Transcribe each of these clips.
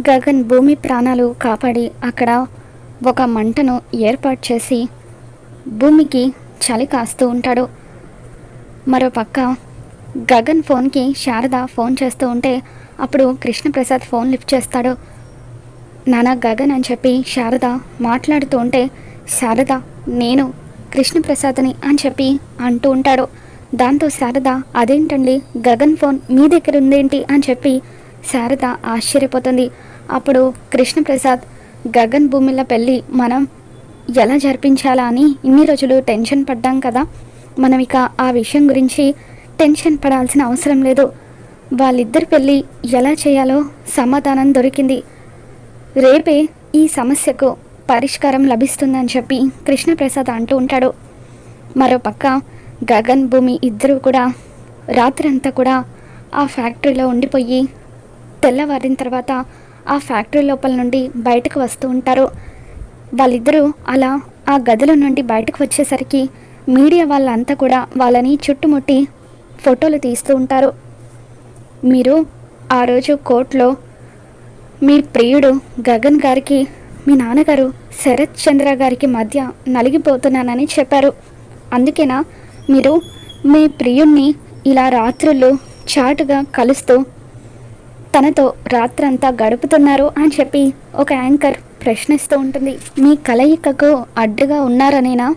గగన్ భూమి ప్రాణాలు కాపాడి అక్కడ ఒక మంటను ఏర్పాటు చేసి భూమికి చలి కాస్తూ ఉంటాడు. మరోపక్క గగన్ ఫోన్కి శారద ఫోన్ చేస్తూ ఉంటే అప్పుడు కృష్ణప్రసాద్ ఫోన్ లిఫ్ట్ చేస్తాడు. నానా గగన్ అని చెప్పి శారద మాట్లాడుతూ ఉంటే శారద నేను కృష్ణప్రసాద్ని అని చెప్పి అంటూ ఉంటాడు. దాంతో శారద అదేంటండి గగన్ ఫోన్ మీ దగ్గర ఉందేంటి? అని చెప్పి శారద ఆశ్చర్యపోతుంది. అప్పుడు కృష్ణప్రసాద్ గగన్ భూమిల పెళ్ళి మనం ఎలా జరిపించాలా అని ఇన్ని రోజులు టెన్షన్ పడ్డాం కదా? మనం ఇక ఆ విషయం గురించి టెన్షన్ పడాల్సిన అవసరం లేదు. వాళ్ళిద్దరి పెళ్ళి ఎలా చేయాలో సమాధానం దొరికింది. రేపే ఈ సమస్యకు పరిష్కారం లభిస్తుందని చెప్పి కృష్ణప్రసాద్ అంటూ ఉంటాడు. మరోపక్క గగన్ భూమి ఇద్దరూ కూడా రాత్రంతా కూడా ఆ ఫ్యాక్టరీలో ఉండిపోయి తెల్లవారిన తర్వాత ఆ ఫ్యాక్టరీ లోపల నుండి బయటకు వస్తూ ఉంటారు. వాళ్ళిద్దరూ అలా ఆ గదిలో నుండి బయటకు వచ్చేసరికి మీడియా వాళ్ళంతా కూడా వాళ్ళని చుట్టుముట్టి ఫోటోలు తీస్తూ ఉంటారు. మీరు ఆ రోజు కోర్టులో మీ ప్రియుడు గగన్ గారికి మీ నాన్నగారు శరత్ చంద్ర గారికి మధ్య నలిగిపోతున్నానని చెప్పారు. అందుకేనా మీరు మీ ప్రియుణ్ణి ఇలా రాత్రులు చాటుగా కలుస్తూ తనతో రాత్రంతా గడుపుతున్నారు అని చెప్పి ఒక యాంకర్ ప్రశ్నిస్తూ ఉంటుంది. మీ కలయికకు అడ్డుగా ఉన్నారనేనా?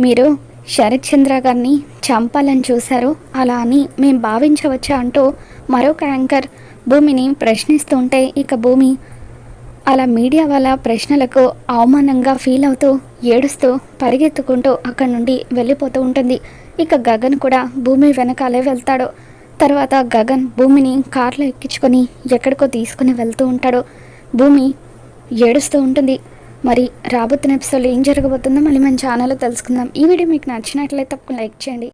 మీరు శరత్చంద్ర గారిని చంపాలని చూశారు. అలా అని మేము భావించవచ్చా అంటూ మరొక యాంకర్ భూమిని ప్రశ్నిస్తూ ఉంటే ఇక భూమి అలా మీడియా వాళ్ళ ప్రశ్నలకు అవమానంగా ఫీల్ అవుతూ ఏడుస్తూ పరిగెత్తుకుంటూ అక్కడి నుండి వెళ్ళిపోతూ ఉంటుంది. ఇక గగన్ కూడా భూమి వెనకాలే వెళ్తాడు. తర్వాత గగన్ భూమిని కార్లో ఎక్కించుకొని ఎక్కడికో తీసుకుని వెళ్తూ ఉంటాడో. భూమి ఏడుస్తూ ఉంటుంది. మరి రాబోతున్న ఎపిసోడ్లో ఏం జరగబోతుందో మళ్ళీ మన ఛానల్లో తెలుసుకుందాం. ఈ వీడియో మీకు నచ్చినట్లయితే తప్పకుండా లైక్ చేయండి.